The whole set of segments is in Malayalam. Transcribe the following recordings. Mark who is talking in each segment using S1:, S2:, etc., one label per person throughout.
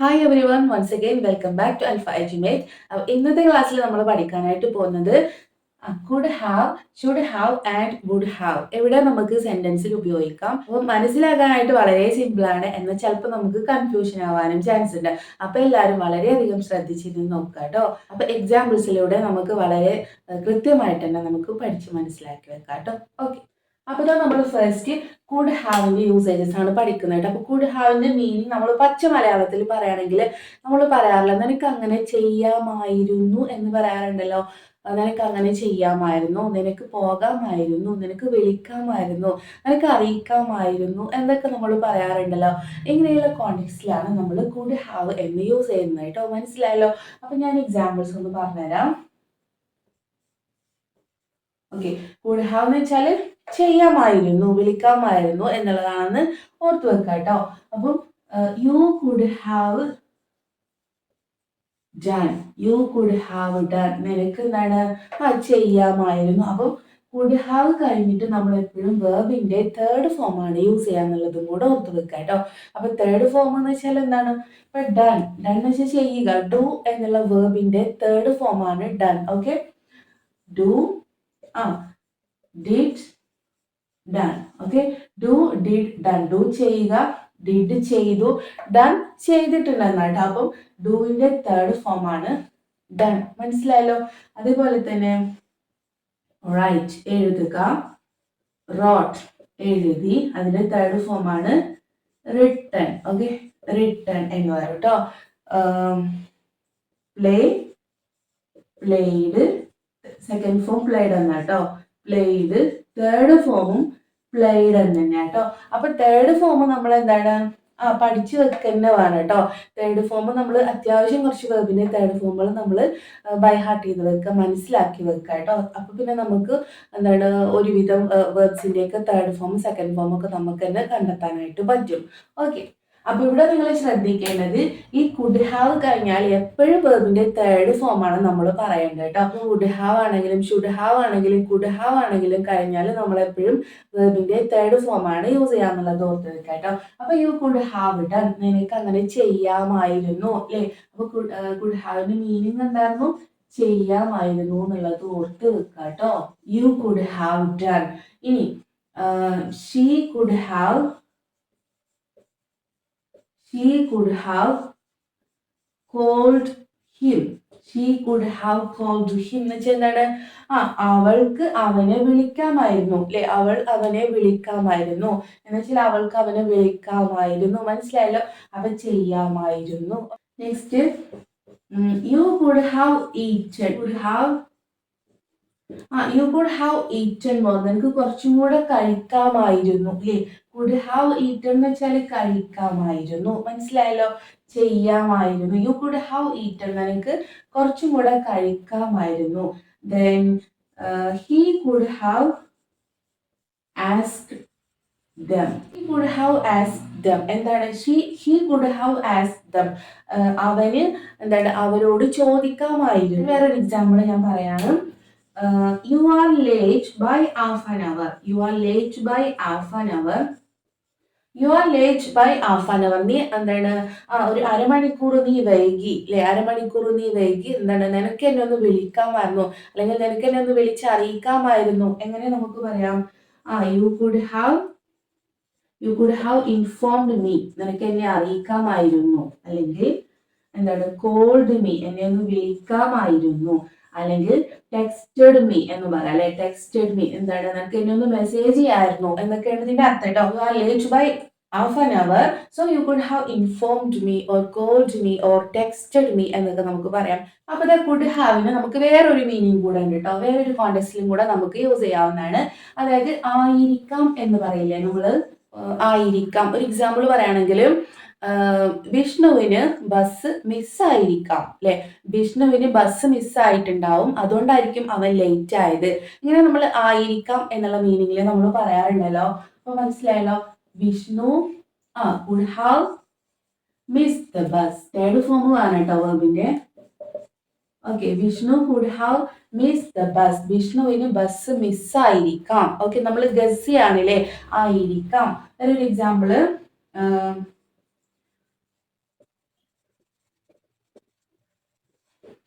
S1: Hi everyone once again welcome back to Alpha Edumate ഇന്നത്തെ ക്ലാസ്സിൽ നമ്മൾ പഠിക്കാനായിട്ട് പോകുന്നത് could have should have and would have എവിടെ നമുക്ക് സെന്റൻസിൽ ഉപയോഗിക്കാം? അപ്പം മനസ്സിലാക്കാനായിട്ട് വളരെ സിമ്പിൾ ആണ്. എന്നാൽ ചിലപ്പോൾ നമുക്ക് കൺഫ്യൂഷൻ ആവാനും ചാൻസ് ഉണ്ട്. അപ്പോൾ എല്ലാവരും വളരെയധികം ശ്രദ്ധിച്ചിരുന്ന് നോക്കുക കേട്ടോ. അപ്പോൾ എക്സാമ്പിൾസിലൂടെ നമുക്ക് വളരെ കൃത്യമായിട്ട് തന്നെ നമുക്ക് പഠിച്ച് മനസ്സിലാക്കി വെക്കാം കേട്ടോ. ഓക്കെ അപ്പോൾ ഇതാ നമ്മൾ ഫസ്റ്റ് കുഡ് ഹാവിന്റെ യൂസേജസ് ആണ് പഠിക്കുന്നത് അപ്പോൾ കുഡ് ഹാവിന്റെ മീനിങ് നമ്മൾ പച്ച മലയാളത്തിൽ പറയുകയാണെങ്കിൽ നമ്മൾ പറയാറില്ല നിനക്ക് അങ്ങനെ ചെയ്യാമായിരുന്നു എന്ന് പറയാറുണ്ടല്ലോ. നിനക്ക് അങ്ങനെ ചെയ്യാമായിരുന്നു. നിനക്ക് പോകാമായിരുന്നു. നിനക്ക് വിളിക്കാമായിരുന്നു. നിനക്ക് അറിയിക്കാമായിരുന്നു എന്നൊക്കെ നമ്മൾ പറയാറുണ്ടല്ലോ. ഇങ്ങനെയുള്ള കോണ്ടെക്സ്റ്റിലാണ് നമ്മൾ കുഡ് ഹാവ് എന്ന് യൂസ് ചെയ്യുന്നത് കേട്ടോ മനസ്സിലായല്ലോ? അപ്പം ഞാൻ എക്സാമ്പിൾസ് ഒന്ന് പറഞ്ഞുതരാം. ഓക്കെ കൂടെ ഹാവ് എന്ന് വെച്ചാൽ ചെയ്യാമായിരുന്നു വിളിക്കാമായിരുന്നു എന്നുള്ളതാണെന്ന് ഓർത്തു വെക്കുക കേട്ടോ അപ്പം you could have done you could have done നിനക്ക് എന്താണ്? ആ ചെയ്യാമായിരുന്നു. അപ്പം കുഡ് ഹാവ് കഴിഞ്ഞിട്ട് നമ്മൾ എപ്പോഴും വേർബിന്റെ തേർഡ് ഫോം ആണ് യൂസ് ചെയ്യാന്നുള്ളതും കൂടെ ഓർത്ത് വെക്കുക കേട്ടോ അപ്പൊ തേർഡ് ഫോം എന്ന് വെച്ചാൽ എന്താണ്? ഇപ്പൊ ഡൺ ഡൺ എന്ന് വെച്ചാൽ ചെയ്യുക. ഡു എന്നുള്ള വേർബിന്റെ തേർഡ് ഫോം ആണ് ഡൺ ഓക്കെ ഡു ആ. Did done okay do did done do ചെയ്യുക ഡിഡ് ചെയ്തു ഡൺ ചെയ്തിട്ടുണ്ടെന്നാണ് കേട്ടോ. അപ്പം ഡൂവിന്റെ തേർഡ് ഫോം ആണ് ഡൺ മനസ്സിലായല്ലോ? അതേപോലെ തന്നെ റൈറ്റ് എഴുതുക റോട്ട് എഴുതി അതിന്റെ തേർഡ് ഫോം ആണ് റിട്ടൺ ഓക്കെ റിട്ടൺ എന്ന് പറയും കേട്ടോ. Play played second form played എന്ന് കേട്ടോ. പ്ലേഡ് തേർഡ് ഫോമും പ്ലേഡ് എന്ന് തന്നെ കേട്ടോ. അപ്പൊ തേർഡ് ഫോം നമ്മൾ എന്താണ്? ആ പഠിച്ചു വെക്കുന്ന കേട്ടോ. തേർഡ് ഫോം നമ്മൾ അത്യാവശ്യം കുറച്ച് വെബിന്റെ തേർഡ് ഫോമുകൾ നമ്മൾ ബൈ ഹാർട്ട് ചെയ്ത് വെക്കുക മനസ്സിലാക്കി വെക്കുക കേട്ടോ. അപ്പൊ പിന്നെ നമുക്ക് എന്താണ് ഒരുവിധം വേർഡ്സിന്റെയൊക്കെ തേർഡ് ഫോം സെക്കൻഡ് ഫോം ഒക്കെ നമുക്ക് തന്നെ കണ്ടെത്താനായിട്ട് പറ്റും. ഓക്കെ അപ്പൊ ഇവിടെ നിങ്ങൾ ശ്രദ്ധിക്കേണ്ടത് ഈ കുഡ് ഹാവ് കഴിഞ്ഞാൽ എപ്പോഴും വെർബിന്റെ തേർഡ് ഫോം ആണ് നമ്മൾ പറയേണ്ടത് കേട്ടോ. അപ്പൊ വുഡ് ഹാവ് ആണെങ്കിലും ഷുഡ് ഹാവ് ആണെങ്കിലും കുഡ് ഹാവ് ആണെങ്കിലും കഴിഞ്ഞാൽ നമ്മൾ എപ്പോഴും വെർബിന്റെ തേർഡ് ആണ് യൂസ് ചെയ്യാന്നുള്ളത് ഓർത്ത് വെക്കുക കേട്ടോ. അപ്പൊ ഈ കുഡ് ഹാവ് ഡൺ നിനക്ക് അങ്ങനെ ചെയ്യാമായിരുന്നു അല്ലേ? അപ്പൊ കുഡ് ഹാവിന്റെ മീനിങ് എന്തായിരുന്നു? ചെയ്യാമായിരുന്നു എന്നുള്ളത് ഓർത്ത് വെക്കുക കേട്ടോ. യു കുഡ് ഹാവ് ഡൺ ഇനി she could have she could have called him. She could have called him എന്ന് വെച്ചാൽ എന്താണ്? ആ അവൾക്ക് അവനെ വിളിക്കാമായിരുന്നു. അല്ലെ? അവൾ അവനെ വിളിക്കാമായിരുന്നു. എന്ന് വെച്ചാൽ അവൾക്ക് അവനെ വിളിക്കാമായിരുന്നു. മനസ്സിലായല്ലോ? അവ ചെയ്യാമായിരുന്നു. Next you could have eaten could have uh you could have eaten more നിനക്ക് കുറച്ചും കൂടെ കഴിക്കാമായിരുന്നു അല്ലേ കുഡ് ഹാവ് ഈറ്റൻ എന്ന് വെച്ചാൽ കഴിക്കാമായിരുന്നു മനസ്സിലായല്ലോ? ചെയ്യാമായിരുന്നു. യു കുഡ് ഹാവ് ഈറ്റൻ നിനക്ക് കുറച്ചും കൂടെ കഴിക്കാമായിരുന്നു. Then he could have ask എന്താണ്? കുഡ് ഹാവ് ആസ് ദം അവന് എന്താണ്? അവരോട് ചോദിക്കാമായിരുന്നു. വേറൊരു എക്സാമ്പിൾ ഞാൻ പറയാണ്. You are late by half an hour you are late by half an hour you are late by half an hour നീ എന്താണ്? ആ ഒരു അരമണിക്കൂർ നീ വൈകി അല്ലെ അരമണിക്കൂർ നീ വൈകി എന്താണ്? നിനക്ക് എന്നെ ഒന്ന് വിളിക്കാമായിരുന്നു അല്ലെങ്കിൽ നിനക്ക് എന്നെ ഒന്ന് വിളിച്ച് അറിയിക്കാമായിരുന്നു? എങ്ങനെ നമുക്ക് പറയാം? ആ you could have you could have informed me നിനക്ക് എന്നെ അറിയിക്കാമായിരുന്നു. അല്ലെങ്കിൽ എന്താണ്? കോൾഡ് മീ എന്നെ ഒന്ന് വിളിക്കാമായിരുന്നു. അല്ലെങ്കിൽ ടെക്സ്റ്റഡ് മീ എന്ന് പറയാം. അല്ലെ? ടെക്സ്റ്റഡ് മീ എന്താണ്? നിനക്ക് എന്നെ ഒന്ന് മെസ്സേജ് ചെയ്യായിരുന്നു എന്നൊക്കെയാണ് ഇതിന്റെ അർത്ഥം കേട്ടോ. You are late by half an hour so you could have informed me or called me or texted me എന്നൊക്കെ നമുക്ക് പറയാം. അപ്പൊ ദ കുഡ് ഹാവിന് നമുക്ക് വേറൊരു മീനിങ് കൂടെ ഉണ്ട് കേട്ടോ. വേറൊരു കോണ്ടെക്സ്റ്റിലും കൂടെ നമുക്ക് യൂസ് ചെയ്യാവുന്നതാണ്. അതായത് ആയിരിക്കാം എന്ന് പറയില്ലേ നമ്മൾ? ആയിരിക്കാം. ഒരു എക്സാമ്പിൾ പറയുകയാണെങ്കിൽ വിഷ്ണുവിന് ബസ് മിസ്സായിരിക്കാം അല്ലെ വിഷ്ണുവിന് ബസ് മിസ്സായിട്ടുണ്ടാവും അതുകൊണ്ടായിരിക്കും അവൻ ലേറ്റ് ആയത്. ഇങ്ങനെ നമ്മൾ ആയിരിക്കാം എന്നുള്ള മീനിങ്ങിൽ നമ്മൾ പറയാറുണ്ടല്ലോ. അപ്പൊ മനസ്സിലായല്ലോ? Vishnu uh would have miss the bus third form ആണ് കേട്ടോ വേർബിന്റെ. Okay Vishnu would have miss the bus വിഷ്ണുവിന് ബസ് മിസ്സായിരിക്കാം ഓക്കെ നമ്മൾ ഗസ്സിയാണല്ലേ? ആയിരിക്കാം. ഒരു example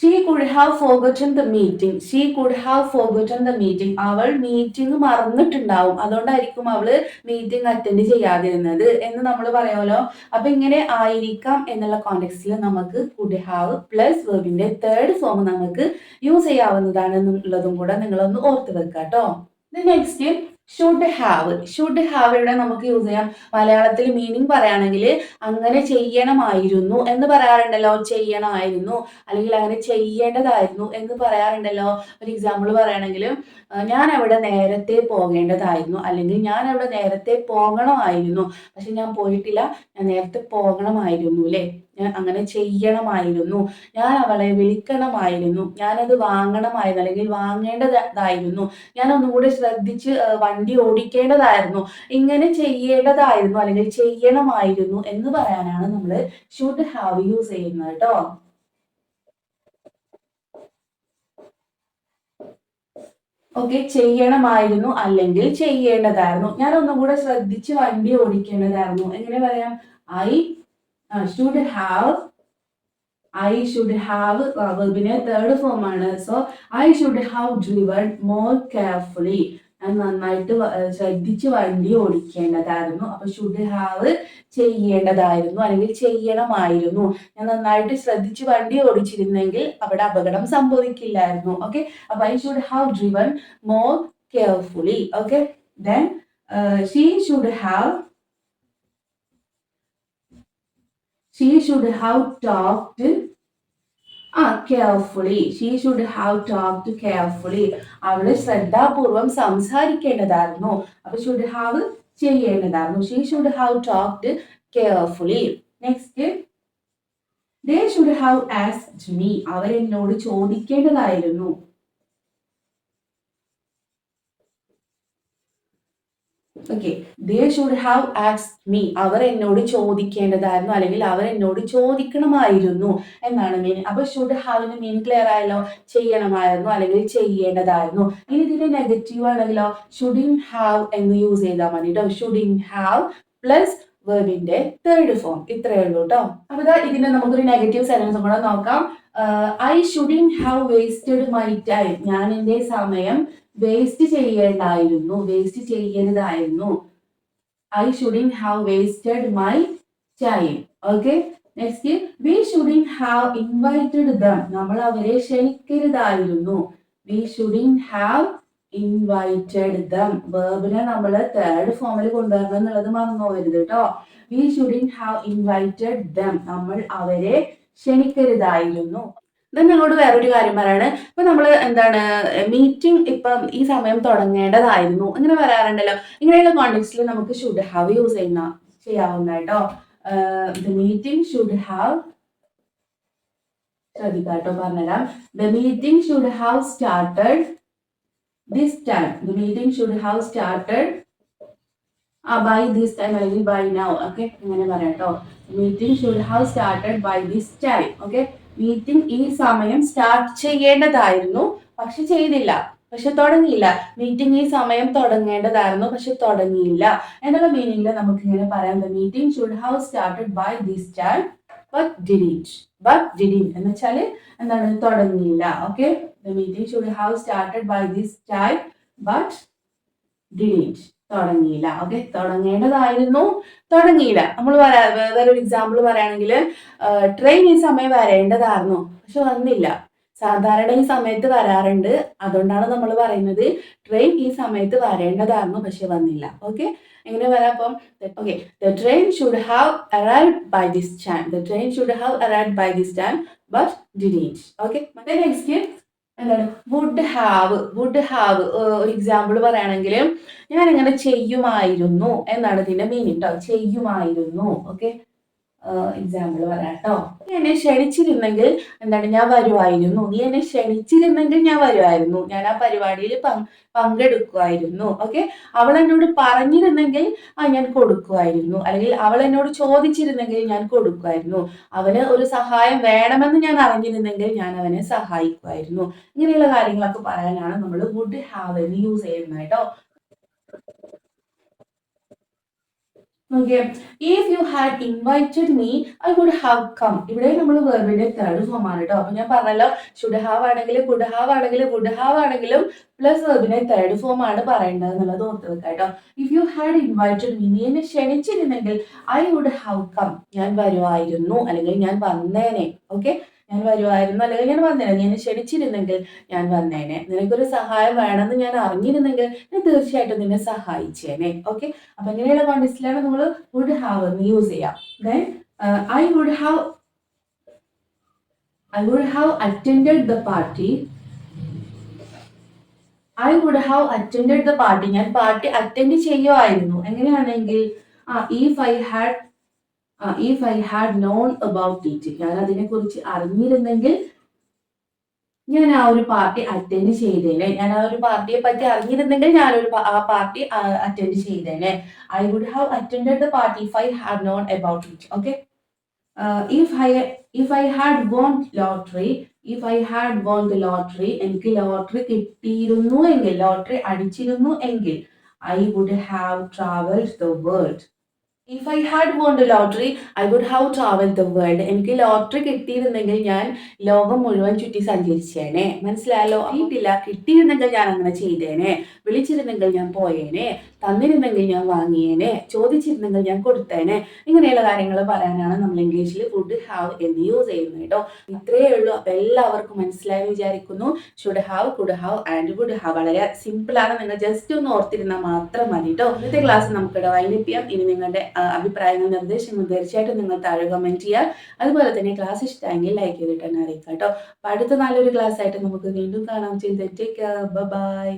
S1: she could have forgotten the meeting she could have forgotten the meeting അവൾ മീറ്റിംഗ് മറന്നിട്ടുണ്ടാവും. അതുകൊണ്ടായിരിക്കും അവൾ മീറ്റിംഗ് അറ്റൻഡ് ചെയ്യാതിരുന്നത്. എന്ന് നമ്മൾ പറയാമല്ലോ. അപ്പൊ ഇങ്ങനെ ആയിരിക്കാം എന്നുള്ള കോണ്ടെക്സ്റ്റിൽ നമുക്ക് കുഡ് ഹാവ് പ്ലസ് വെർബിന്റെ തേർഡ് ഫോം നമുക്ക് യൂസ് ചെയ്യാവുന്നതാണ് എന്നുള്ളതും കൂടെ നിങ്ങളൊന്ന് ഓർത്ത് വെക്കാട്ടോ. Next should have should have ഇവിടെ നമുക്ക് യൂസ് ചെയ്യാം. മലയാളത്തിൽ മീനിങ് പറയുകയാണെങ്കിൽ അങ്ങനെ ചെയ്യണമായിരുന്നു എന്ന് പറയാറുണ്ടല്ലോ. ചെയ്യണമായിരുന്നു. അല്ലെങ്കിൽ അങ്ങനെ ചെയ്യേണ്ടതായിരുന്നു എന്ന് പറയാറുണ്ടല്ലോ. ഒരു എക്സാമ്പിൾ പറയുകയാണെങ്കിൽ ഞാൻ അവിടെ നേരത്തെ പോകേണ്ടതായിരുന്നു. അല്ലെങ്കിൽ ഞാൻ അവിടെ നേരത്തെ പോകണമായിരുന്നു. പക്ഷെ ഞാൻ പോയിട്ടില്ല. ഞാൻ നേരത്തെ പോകണമായിരുന്നു അല്ലേ ഞാൻ അങ്ങനെ ചെയ്യണമായിരുന്നു. ഞാൻ അവളെ വിളിക്കണമായിരുന്നു. ഞാനത് വാങ്ങണമായിരുന്നു അല്ലെങ്കിൽ വാങ്ങേണ്ടതായിരുന്നു. ഞാൻ ഒന്നുകൂടെ ശ്രദ്ധിച്ച് വണ്ടി ഓടിക്കേണ്ടതായിരുന്നു. ഇങ്ങനെ ചെയ്യേണ്ടതായിരുന്നു അല്ലെങ്കിൽ ചെയ്യണമായിരുന്നു എന്ന് പറയാനാണ് നമ്മൾ ഷുഡ് ഹാവ് യൂസ് ചെയ്യുന്നത് കേട്ടോ ഓക്കെ ചെയ്യണമായിരുന്നു അല്ലെങ്കിൽ ചെയ്യേണ്ടതായിരുന്നു. ഞാൻ ഒന്നുകൂടെ ശ്രദ്ധിച്ച് വണ്ടി ഓടിക്കേണ്ടതായിരുന്നു. എങ്ങനെ പറയാം? I should have I should have വെർബിന് third form ആണ്. So I should have driven more carefully ഞാൻ നന്നായിട്ട് ശ്രദ്ധിച്ച് വണ്ടി ഓടിക്കേണ്ടതായിരുന്നു. അപ്പൊ ഷുഡ് ഹാവ് ചെയ്യേണ്ടതായിരുന്നു. അല്ലെങ്കിൽ ചെയ്യണമായിരുന്നു. ഞാൻ നന്നായിട്ട് ശ്രദ്ധിച്ച് വണ്ടി ഓടിച്ചിരുന്നെങ്കിൽ അവിടെ അപകടം സംഭവിക്കില്ലായിരുന്നു. ഓക്കെ അപ്പൊ I should have driven more carefully okay then she should have she should have talked uh carefully she should have talked carefully അവൾ ശ്രദ്ധാപൂർവം സംസാരിക്കേണ്ടതായിരുന്നു. അപ്പൊ should have ചെയ്യേണ്ടതായിരുന്നു. She should have talked carefully next they should have asked me അവരെന്നോട് ചോദിക്കേണ്ടതായിരുന്നു. ഓക്കെ. ദേ ഷുഡ് ഹാവ് ആക്സ് മീ അവർ എന്നോട് ചോദിക്കേണ്ടതായിരുന്നു. അല്ലെങ്കിൽ അവർ എന്നോട് ചോദിക്കണമായിരുന്നു എന്നാണ് മീൻ അപ്പൊ ഷുഡ് ഹാവിന് മീൻ ക്ലിയർ ആയല്ലോ? ചെയ്യണമായിരുന്നു അല്ലെങ്കിൽ ചെയ്യേണ്ടതായിരുന്നു. ഇനി ഇതിന്റെ നെഗറ്റീവ് ആണെങ്കിലോ? ഷുഡിൻ ഹാവ് എന്ന് യൂസ് ചെയ്താൽ മതി കേട്ടോ ഷുഡിൻ ഹാവ് പ്ലസ് വെർബിന്റെ തേർഡ് ഫോം ഇത്രയേ ഉള്ളൂ കേട്ടോ അപ്പൊ ഇതാ ഇതിന്റെ നമുക്കൊരു നെഗറ്റീവ് സെന്റൻസ് കൂടെ നോക്കാം. I shouldn't have wasted my time ഞാൻ എന്റെ സമയം വേസ്റ്റ് ചെയ്യേണ്ടായിരുന്നു waste ചെയ്യരുതായിരുന്നു. I shouldn't have wasted my time okay next we shouldn't have invited them നമ്മൾ അവരെ ക്ഷണിക്കരുതായിരുന്നു. We shouldn't have invited them വേർബിനെ നമ്മൾ തേർഡ് ഫോമിൽ കൊണ്ടുവരണം എന്നുള്ളത് മറന്നു പോകരുത് കേട്ടോ we shouldn't have invited them നമ്മൾ അവരെ ക്ഷണിക്കരുതായിരുന്നു. ദെൻ ഞങ്ങളോട് വേറൊരു കാര്യം പറയാണ്. ഇപ്പൊ നമ്മൾ എന്താണ് മീറ്റിംഗ് ഇപ്പം ഈ സമയം തുടങ്ങേണ്ടതായിരുന്നു. അങ്ങനെ പറയാറുണ്ടല്ലോ. ഇങ്ങനെയുള്ള കോണ്ടെക്സ്റ്റിൽ നമുക്ക് ഷുഡ് ഹാവ് യൂസ് ചെയ്യുന്ന ചെയ്യാവുന്ന കേട്ടോ. ദ മീറ്റിംഗ് ഷുഡ് ഹാവ് ശ്രദ്ധിക്കാട്ടോ പറഞ്ഞുതരാം. The meeting should have started this time the meeting should have started uh by this time അല്ലെങ്കിൽ ബൈ നൗ ഓക്കെ അങ്ങനെ പറയാം കേട്ടോ. Meeting should have started by this time okay meeting ഈ സമയം സ്റ്റാർട്ട് ചെയ്യേണ്ടതായിരുന്നു. പക്ഷെ ചെയ്തില്ല. പക്ഷെ തുടങ്ങിയില്ല. മീറ്റിംഗ് ഈ സമയം തുടങ്ങേണ്ടതായിരുന്നു. പക്ഷെ തുടങ്ങിയില്ല. എന്നുള്ള മീനിങ്ങിൽ നമുക്ക് ഇങ്ങനെ പറയാം meeting should have started by this time but ഡിഡീറ്റ് but didn't എന്ന് വെച്ചാൽ എന്താണ്? തുടങ്ങിയില്ല. Okay meeting should have started by this time but ഡിഡീറ്റ് തുടങ്ങിയില്ല. ഓക്കെ തുടങ്ങേണ്ടതായിരുന്നു. തുടങ്ങിയില്ല. നമ്മൾ പറയാ വേറെ ഒരു എക്സാമ്പിൾ പറയുകയാണെങ്കിൽ ട്രെയിൻ ഈ സമയം വരേണ്ടതായിരുന്നു. പക്ഷെ വന്നില്ല. സാധാരണ ഈ സമയത്ത് വരാറുണ്ട്. അതുകൊണ്ടാണ് നമ്മൾ പറയുന്നത് ട്രെയിൻ ഈ സമയത്ത് വരേണ്ടതായിരുന്നു പക്ഷെ വന്നില്ല. ഓക്കെ എങ്ങനെ വരാം അപ്പം? Okay the train should have arrive by this time the train should have arrive by this time but didn't okay next എന്താണ്? വുഡ് ഹാവ് വുഡ് ഹാവ് ഒരു എക്സാമ്പിൾ പറയുകയാണെങ്കിൽ ഞാൻ ഇങ്ങനെ ചെയ്യുമായിരുന്നു. എന്നാണ് ഇതിന്റെ മീനിങ് കേട്ടോ ചെയ്യുമായിരുന്നു. ഓക്കെ എക്സാമ്പിൾ പറയാം കേട്ടോ നീ എന്നെ ക്ഷണിച്ചിരുന്നെങ്കിൽ എന്താണ് ഞാൻ വരുമായിരുന്നു നീ എന്നെ ക്ഷണിച്ചിരുന്നെങ്കിൽ ഞാൻ വരുമായിരുന്നു ഞാൻ ആ പരിപാടിയിൽ പങ്കെടുക്കുമായിരുന്നു ഓക്കെ അവൾ എന്നോട് പറഞ്ഞിരുന്നെങ്കിൽ ആ ഞാൻ കൊടുക്കുമായിരുന്നു അല്ലെങ്കിൽ അവൾ എന്നോട് ചോദിച്ചിരുന്നെങ്കിൽ ഞാൻ കൊടുക്കുമായിരുന്നു അവന് ഒരു സഹായം വേണമെന്ന് ഞാൻ അറിഞ്ഞിരുന്നെങ്കിൽ ഞാൻ അവനെ സഹായിക്കുമായിരുന്നു ഇങ്ങനെയുള്ള കാര്യങ്ങളൊക്കെ പറയാനാണ് നമ്മൾ വുഡ് ഹാവ് എന്ന് യൂസ് ചെയ്യുന്നത് കേട്ടോ okay if you had invited me I would have come ഇവിടെ നമ്മൾ വേർബിന്റെ തേർഡ് ഫോം ആണ് കേട്ടോ അപ്പൊ ഞാൻ പറഞ്ഞല്ലോ ഷുഡ് ഹാവ് ആണെങ്കിലും കുഡ് ഹാവ് ആണെങ്കിലും വുഡ് ഹാവ് ആണെങ്കിലും പ്ലസ് വെർബിന്റെ തേർഡ് ഫോം ആണ് പറയേണ്ടത് എന്നുള്ളത് ഓർത്ത് വെക്കാം കേട്ടോ if you had invited me നീ എന്നെ ക്ഷണിച്ചിരുന്നെങ്കിൽ ഐ വുഡ് ഹാവ് കം ഞാൻ വരുമായിരുന്നു അല്ലെങ്കിൽ ഞാൻ വന്നേനെ. ഓക്കെ ഞാൻ വരുമായിരുന്നു അല്ലെങ്കിൽ ഞാൻ വന്നേനെ. ഞാൻ ക്ഷണിച്ചിരുന്നെങ്കിൽ ഞാൻ വന്നേനെ. നിനക്കൊരു സഹായം വേണമെന്ന് ഞാൻ അറിഞ്ഞിരുന്നെങ്കിൽ ഞാൻ തീർച്ചയായിട്ടും നിന്നെ സഹായിച്ചേനെ. ഓക്കെ അപ്പൊ ഇങ്ങനെയുള്ള കോണ്ടസ്റ്റിലാണ് നമ്മൾ വുഡ് ഹാവ് എന്ന് യൂസ് ചെയ്യാം. Then I would have I would have attended the party I would have attended the party ഞാൻ പാർട്ടി അറ്റൻഡ് ചെയ്യുമായിരുന്നു എങ്ങനെയാണെങ്കിൽ ആ if I had if I had known about it ഞാൻ അതിനെക്കുറിച്ച് അറിഞ്ഞിരുന്നെങ്കിൽ ഞാൻ ആ ഒരു പാർട്ടി അറ്റൻഡ് ചെയ്തേനെ. ഞാൻ ആ ഒരു പാർട്ടിയെ പറ്റി അറിഞ്ഞിരുന്നെങ്കിൽ ഞാൻ ഒരു ആ party attend ചെയ്തേനെ. I would have attend the party if I had known about it okay if I if I had won lottery if I had won the lottery എനിക്ക് ലോട്ടറി കിട്ടിയിരുന്നു എങ്കിൽ ലോട്ടറി അടിച്ചിരുന്നു എങ്കിൽ I would have travelled the world if I had won lottery I would have travel the world എനിക്ക് ലോട്ടറി കിട്ടിയിരുന്നെങ്കിൽ ഞാൻ ലോകം മുഴുവൻ ചുറ്റി സഞ്ചരിച്ചേനെ. മനസ്സിലായല്ലോ? കിട്ടിയില്ല കിട്ടിയിരുന്നെങ്കിൽ ഞാൻ അങ്ങനെ ചെയ്തേനെ. വിളിച്ചിരുന്നെങ്കിൽ ഞാൻ പോയേനെ. തന്നിരുന്നെങ്കിൽ ഞാൻ വാങ്ങിയേനെ ചോദിച്ചിരുന്നെങ്കിൽ ഞാൻ കൊടുത്തേനെ. ഇങ്ങനെയുള്ള കാര്യങ്ങൾ പറയാനാണ് നമ്മൾ ഇംഗ്ലീഷിൽ വുഡ് ഹാവ് എന്ന് യൂസ് ചെയ്യുന്നത് കേട്ടോ. ഇത്രയേ ഉള്ളൂ. അപ്പൊ എല്ലാവർക്കും മനസ്സിലായി വിചാരിക്കുന്നു. Should have could have and would have വളരെ സിമ്പിൾ ആണ്. നിങ്ങൾ ജസ്റ്റ് ഒന്ന് ഓർത്തിരുന്നാൽ മാത്രം മതി കേട്ടോ. ഇന്നത്തെ ക്ലാസ് നമുക്കിവിടെ വൈൻഡപ്പ് ഇനി നിങ്ങളുടെ അഭിപ്രായങ്ങൾ നിർദ്ദേശങ്ങൾ തീർച്ചയായിട്ടും നിങ്ങൾ താഴെ കമന്റ് ചെയ്യുക. അതുപോലെ തന്നെ ക്ലാസ് ഇഷ്ടമെങ്കിൽ ലൈക്ക് ചെയ്തിട്ട് തന്നെ അറിയിക്കാം കേട്ടോ. അപ്പൊ അടുത്ത നല്ലൊരു ക്ലാസ് ആയിട്ട് നമുക്ക് വീണ്ടും കാണാം. ചെയ്ത് ബൈ